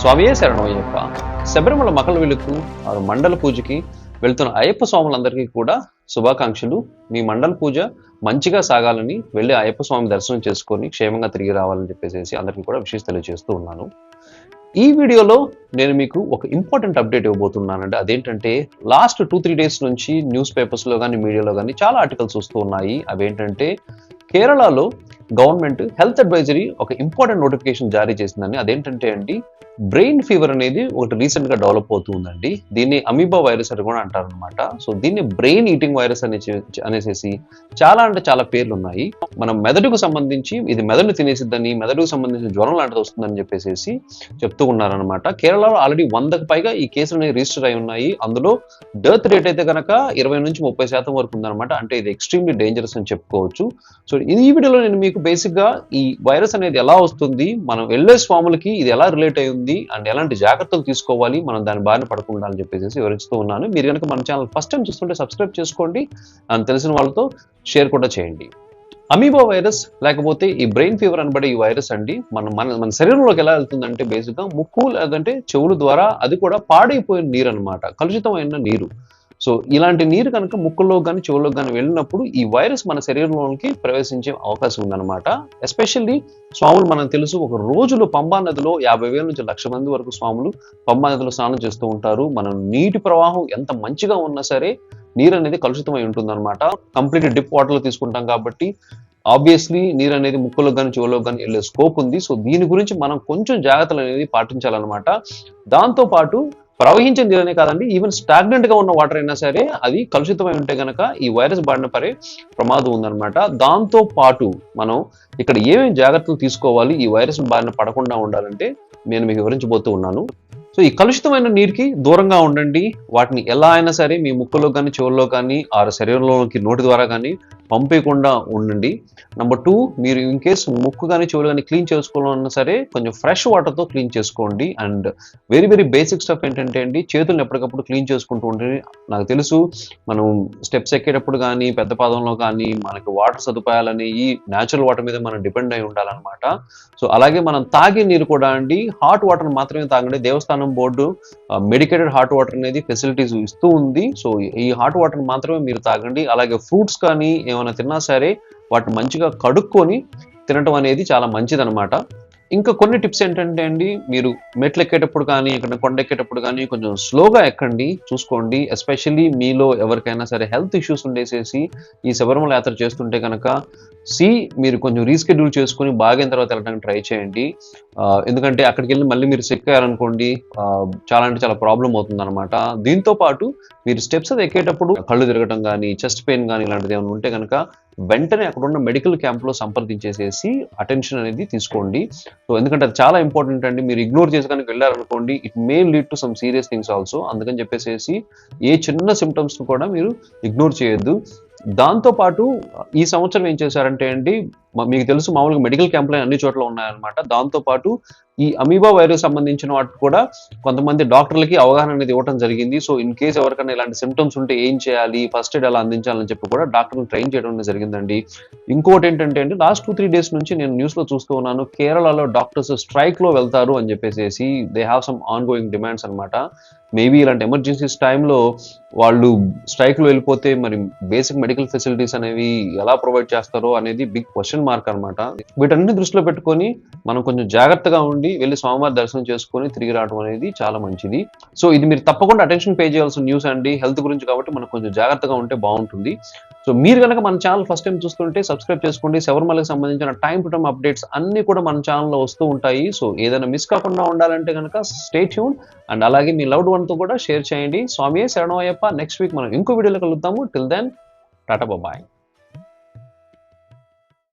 స్వామియే శరణమయ్యప్ప శబరిమల మకల వారు మండల పూజకి వెళ్తున్న అయ్యప్ప స్వాములందరికీ కూడా శుభాకాంక్షలు. మీ మండల పూజ మంచిగా సాగాలని వెళ్ళి అయ్యప్ప స్వామి దర్శనం చేసుకొని క్షేమంగా తిరిగి రావాలని చెప్పేసి అందరికీ కూడా విషయం తెలియజేస్తూ ఉన్నాను. ఈ వీడియోలో నేను మీకు ఒక ఇంపార్టెంట్ అప్డేట్ ఇవ్వబోతున్నానండి. అదేంటంటే లాస్ట్ టూ త్రీ డేస్ నుంచి న్యూస్ పేపర్స్లో కానీ మీడియాలో కానీ చాలా ఆర్టికల్స్ వస్తూ ఉన్నాయి. అవేంటంటే కేరళలో గవర్నమెంట్ హెల్త్ అడ్వైజరీ ఒక ఇంపార్టెంట్ నోటిఫికేషన్ జారీ చేసిందని అదేంటంటే అండి బ్రెయిన్ ఫీవర్ అనేది ఒకటి రీసెంట్గా డెవలప్ అవుతుందండి. దీన్ని అమీబా వైరస్ అని కూడా అంటారు అనమాట సో దీన్ని బ్రెయిన్ ఈటింగ్ వైరస్ అనే అనేసి చాలా అంటే చాలా పేర్లు ఉన్నాయి మనం మెదడుకు సంబంధించి ఇది మెదడును తినేసిద్దని మెదడుకు సంబంధించిన జ్వరం లాంటిది వస్తుందని చెప్పేసి చెప్తూ ఉన్నారనమాట కేరళలో ఆల్రెడీ వందకు పైగా ఈ కేసులు అనేవి రిజిస్టర్ అయి ఉన్నాయి. అందులో డెత్ రేట్ అయితే కనుక ఇరవై నుంచి ముప్పై శాతం వరకు ఉందన్నమాట. అంటే ఇది ఎక్స్ట్రీమ్లీ డేంజరస్ అని చెప్పుకోవచ్చు. సో ఈ వీడియోలో నేను మీకు బేసిక్గా ఈ వైరస్ అనేది ఎలా వస్తుంది మనం వెళ్ళే స్వాములకి ఇది ఎలా రిలేట్ అయి ఉంది అండ్ ఎలాంటి జాగ్రత్తలు తీసుకోవాలి మనం దాని బారిన పడకుండా అని చెప్పేసి వివరిస్తూ ఉన్నాను. మీరు కనుక మన ఛానల్ ఫస్ట్ టైం చూస్తుంటే సబ్స్క్రైబ్ చేసుకోండి అండ్ తెలిసిన వాళ్ళతో షేర్ కూడా చేయండి. అమీబా వైరస్ లేకపోతే ఈ బ్రెయిన్ ఫీవర్ అనబడే ఈ వైరస్ అండి మన మన మన శరీరంలోకి ఎలా వెళ్తుందంటే బేసిక్గా ముక్కు లేదంటే చెవుల ద్వారా అది కూడా పాడైపోయిన నీరు అనమాట కలుషితమైన నీరు. సో ఇలాంటి నీరు కనుక ముక్కుల్లో కానీ చెవుల్లో కానీ వెళ్ళినప్పుడు ఈ వైరస్ మన శరీరంలోనికి ప్రవేశించే అవకాశం ఉందన్నమాట. ఎస్పెషల్లీ స్వాములు మనం తెలుసు ఒక రోజులో పంబా నదిలో యాభై వేల నుంచి లక్ష మంది వరకు స్వాములు పంబా నదిలో స్నానం చేస్తూ ఉంటారు. మనం నీటి ప్రవాహం ఎంత మంచిగా ఉన్నా సరే నీరు అనేది కలుషితమై ఉంటుందన్నమాట. కంప్లీట్ డిప్ వాటర్లో తీసుకుంటాం కాబట్టి ఆబ్వియస్లీ నీరు అనేది ముక్కులో కానీ చెవులో కానీ వెళ్ళే స్కోప్ ఉంది. సో దీని గురించి మనం కొంచెం జాగ్రత్తలు అనేది పాటించాలన్నమాట. దాంతో పాటు ప్రవహించిన నీళ్ళనే కాదండి. ఈవెన్ స్టాగ్నెంట్గా ఉన్న వాటర్ అయినా సరే అది కలుషితమై ఉంటే కనుక ఈ వైరస్ బారిన పడే ప్రమాదం ఉందన్నమాట. దాంతో పాటు మనం ఇక్కడ ఏమేమి జాగ్రత్తలు తీసుకోవాలి? ఈ వైరస్ బారిన పడకుండా ఉండాలంటే నేను మీకు వివరించబోతూ ఉన్నాను. సో ఈ కలుషితమైన నీరుకి దూరంగా ఉండండి. వాటిని ఎలా అయినా సరే మీ ముక్కులో కానీ చెవుల్లో కానీ ఆ శరీరంలోకి నోటి ద్వారా కానీ పంపేయకుండా ఉండండి. నెంబర్ టూ మీరు ఇన్ కేస్ ముక్కు కానీ చెవులు కానీ క్లీన్ చేసుకోవాలన్నా సరే కొంచెం ఫ్రెష్ వాటర్తో క్లీన్ చేసుకోండి. And very very basic stuff ఏంటంటే అండి చేతులను ఎప్పటికప్పుడు క్లీన్ చేసుకుంటూ ఉంటే నాకు తెలుసు మనం స్టెప్స్ ఎక్కేటప్పుడు కానీ పెద్ద పాదంలో కానీ మనకి వాటర్ సదుపాయాలని ఈ న్యాచురల్ వాటర్ మీద మనం డిపెండ్ అయి ఉండాలన్నమాట. సో అలాగే మనం తాగే నీరు కూడా అండి హాట్ వాటర్ మాత్రమే తాగండి. దేవస్థానం బోర్డు మెడికేటెడ్ హాట్ వాటర్ అనేది ఫెసిలిటీస్ ఇస్తూ ఉంది. సో ఈ హాట్ వాటర్ మాత్రమే మీరు తాగండి. అలాగే ఫ్రూట్స్ కానీ ఏమైనా తిన్నా సరే వాటిని మంచిగా కడుక్కొని తినటం అనేది చాలా మంచిదనమాట ఇంకా కొన్ని టిప్స్ ఏంటంటే అండి మీరు మెట్లు ఎక్కేటప్పుడు కానీ ఇక్కడ కొండ ఎక్కేటప్పుడు కానీ కొంచెం స్లోగా ఎక్కండి చూసుకోండి. ఎస్పెషల్లీ మీలో ఎవరికైనా సరే హెల్త్ ఇష్యూస్ ఉండేసేసి ఈ శబరిమల యాత్ర చేస్తుంటే కనుక సి మీరు కొంచెం రీస్కెడ్యూల్ చేసుకుని బాగిన తర్వాత వెళ్ళడానికి ట్రై చేయండి. ఎందుకంటే అక్కడికి వెళ్ళి మళ్ళీ మీరు సిక్ అయ్యారనుకోండి చాలా అంటే చాలా ప్రాబ్లం అవుతుంది అనమాట దీంతో పాటు మీరు స్టెప్స్ అది ఎక్కేటప్పుడు కళ్ళు తిరగటం కానీ చెస్ట్ పెయిన్ కానీ ఇలాంటిది ఏమైనా ఉంటే కనుక వెంటనే అక్కడ ఉన్న మెడికల్ క్యాంప్లో సంప్రదించేసేసి అటెన్షన్ అనేది తీసుకోండి. సో ఎందుకంటే అది చాలా ఇంపార్టెంట్ అండి. మీరు ఇగ్నోర్ చేసి కనుక వెళ్ళారనుకోండి it may lead to some serious things also అందుకని చెప్పేసి ఏ చిన్న సిమ్టమ్స్ కూడా మీరు ఇగ్నోర్ చేయొద్దు. దాంతో పాటు ఈ సంవత్సరం ఏం చేశారంటే అండి మీకు తెలుసు మామూలుగా మెడికల్ క్యాంపులు అన్ని చోట్ల ఉన్నాయన్నమాట. దాంతో పాటు ఈ అమీబా వైరస్ సంబంధించిన వాటి కూడా కొంతమంది డాక్టర్లకి అవగాహన అనేది ఇవ్వడం జరిగింది. సో ఇన్ కేసు ఎవరికైనా ఇలాంటి సిమ్టమ్స్ ఉంటే ఏం చేయాలి? ఫస్ట్ ఎయిడ్ ఎలా అందించాలని చెప్పి కూడా డాక్టర్ని ట్రైన్ చేయడం అనేది జరిగిందండి. ఇంకోటి ఏంటంటే అండి లాస్ట్ టూ త్రీ డేస్ నుంచి నేను న్యూస్లో చూస్తూ ఉన్నాను కేరళలో డాక్టర్స్ స్ట్రైక్లో వెళ్తారు అని చెప్పేసి they have some ongoing demands అనమాట మేబీ ఇలాంటి ఎమర్జెన్సీస్ టైంలో వాళ్ళు స్ట్రైక్లో వెళ్ళిపోతే మరి బేసిక్ మెడికల్ ఫెసిలిటీస్ అనేవి ఎలా ప్రొవైడ్ చేస్తారో అనేది బిగ్ క్వశ్చన్ మార్క్ అనమాట వీటన్ని దృష్టిలో పెట్టుకొని మనం కొంచెం జాగ్రత్తగా ఉండి వెళ్ళి స్వామివారి దర్శనం చేసుకొని తిరిగి రావడం అనేది చాలా మంచిది. సో ఇది మీరు తప్పకుండా అటెన్షన్ పే చేయాల్సిన న్యూస్ అండి. హెల్త్ గురించి కాబట్టి మనం కొంచెం జాగ్రత్తగా ఉంటే బాగుంటుంది. సో మీరు కనుక మన ఛానల్ ఫస్ట్ టైం చూస్తుంటే సబ్స్క్రైబ్ చేసుకోండి. శబరిమలకి సంబంధించిన టైం టు టైం అప్డేట్స్ అన్ని కూడా మన ఛానల్లో వస్తూ ఉంటాయి. సో ఏదైనా మిస్ కాకుండా ఉండాలంటే కనుక స్టే ట్యూన్ అండ్ అలాగే మీ లవ్డ్ వన్తో కూడా షేర్ చేయండి. స్వామి శరణమయ్యప్ప. నెక్స్ట్ వీక్ మనం ఇంకో వీడియోలో కలుద్దాము. Till then Tata bye